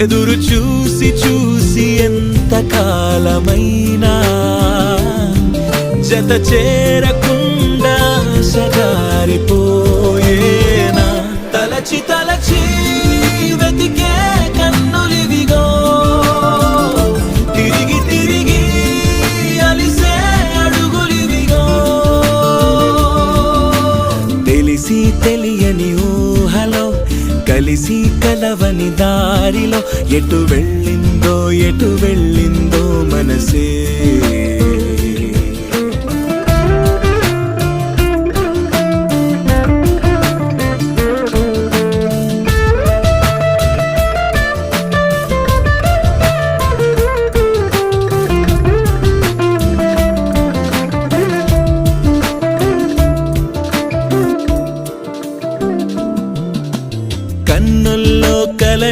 ఎదురు చూసి చూసి ఎంత కాలమైనా జత చేరకుండా సగారిపోయేనా తలచి తలచి వెతికే కన్నులివిగో. తిరిగి తిరిగి అలిసే అడుగులివిగో. తెలిసి తెలియని ఊహలో కలిసి కలవని దారిలో ఎటు వెళ్ళింది? కన్నుల్లో కలని